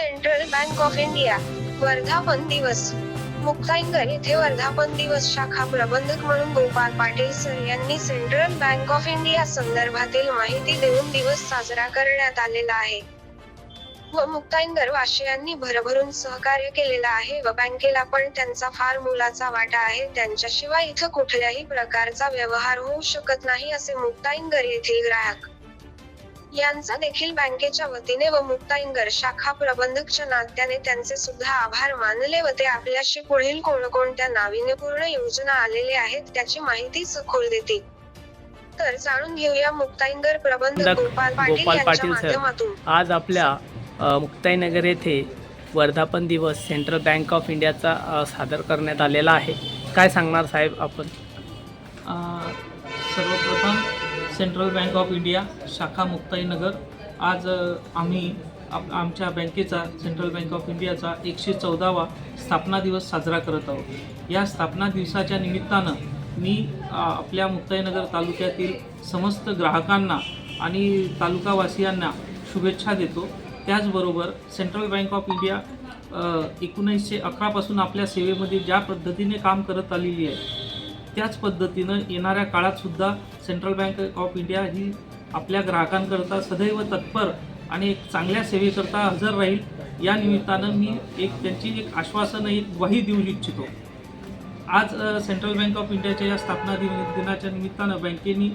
Central Bank of India वर्धापन दिवस. मुक्ताईनगर येथे वर्धापन दिवस शाखा प्रबंधक म्हणून गोपाल पाटील सर यांनी सेंट्रल बँक ऑफ इंडिया संदर्भातील माहिती देऊन दिवस साजरा करण्यात आलेला आहे. व मुक्ताईनगर वाशियांनी भरभरून सहकार्य केलेलं आहे व बँकेला पण त्यांचा फार मोलाचा वाटा आहे. त्यांच्याशिवाय इथं कुठल्याही प्रकारचा व्यवहार होऊ शकत नाही असे मुक्ताईनगर येथील ग्राहक यांचा देखील बँकेच्या वतीने व मुक्ताईनगर शाखा प्रबंधकच्या नात्याने त्यांचे सुद्धा आभार मानले व ते आपल्याशी पुढील कोणकोणत्या नाविन्यपूर्ण योजना आलेल्या आहेत त्याची माहिती सखोल देतील. तर जाणून घेऊया मुक्ताईनगर प्रबंधक प्रबंधक गोपाल पाटील यांच्या. माध्यमातून. आज आपल्या मुक्ताईनगर येथे वर्धापन दिवस सेंट्रल बँक ऑफ इंडियाचा सादर करण्यात आलेला आहे. काय सांगणार साहेब आपण? सर्वप्रथम सेंट्रल बँक ऑफ इंडिया शाखा मुक्ताईनगर आज आम्ही आप आमच्या बँकेचा सेंट्रल बँक ऑफ इंडियाचा एकशे चौदावा स्थापना दिवस साजरा करत आहोत. या स्थापना दिवसाच्या निमित्तानं मी आपल्या मुक्ताईनगर तालुक्यातील समस्त ग्राहकांना आणि तालुकावासियांना शुभेच्छा देतो. त्याचबरोबर सेंट्रल बँक ऑफ इंडिया एकोणीसशे अकरापासून आपल्या सेवेमध्ये ज्या पद्धतीने काम करत आलेली आहे त्याच पद्धतीनं येणाऱ्या काळातसुद्धा सेंट्रल बँक ऑफ इंडिया ही आपल्या ग्राहकांकरता सदैव तत्पर आणि एक चांगल्या सेवेकरता हजर राहील. या निमित्तानं मी एक त्यांची एक आश्वासन एक ग्वाही देऊ इच्छितो. आज सेंट्रल बँक ऑफ इंडियाच्या या स्थापना दिन दिनाच्या निमित्तानं बँकेनी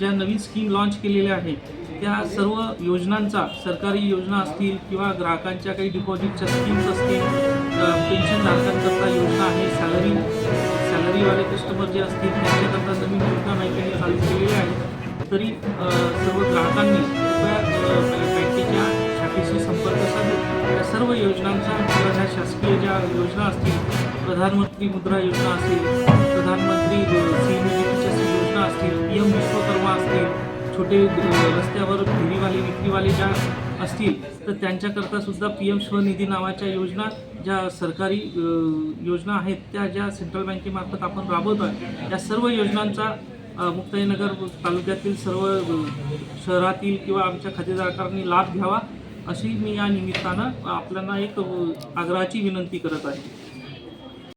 ज्या नवीन स्कीम लॉन्च केलेल्या आहेत त्या सर्व योजनांचा सरकारी योजना असतील किंवा ग्राहकांच्या काही डिपॉझिटच्या स्कीम्स असतील पेन्शन धारकांकरता योजना आहे सॅलरी सॅलरीवाले कस्टमर जे असतील त्यांच्याकरता नवीन योजना बँकेने चालू केलेल्या आहेत. तरी सर्व ग्राहकांनी कृपया बँकेच्या शाखेशी संपर्क साधून या सर्व योजनांचा किंवा ह्या शासकीय ज्या योजना असतील प्रधानमंत्री मुद्रा योजना असेल प्रधानमंत्री सीएमडीच्या योजना असतील पी एम विश्वकर्मा असतील छोटे रस्त्यावर फेरीवाले विक्रीवाले ज्या असतील तर त्यांच्याकरता सुद्धा पी एम स्वनिधी नावाच्या योजना ज्या सरकारी योजना आहेत त्या ज्या सेंट्रल बँकेमार्फत आपण राबवतो आहे या सर्व योजनांचा मुक्ताईनगर तालुक्यातील सर्व शहरातील किंवा आमच्या खातेदारकांनी लाभ घ्यावा अशी मी या निमित्तानं आपल्याला एक आग्रहाची विनंती करत आहे.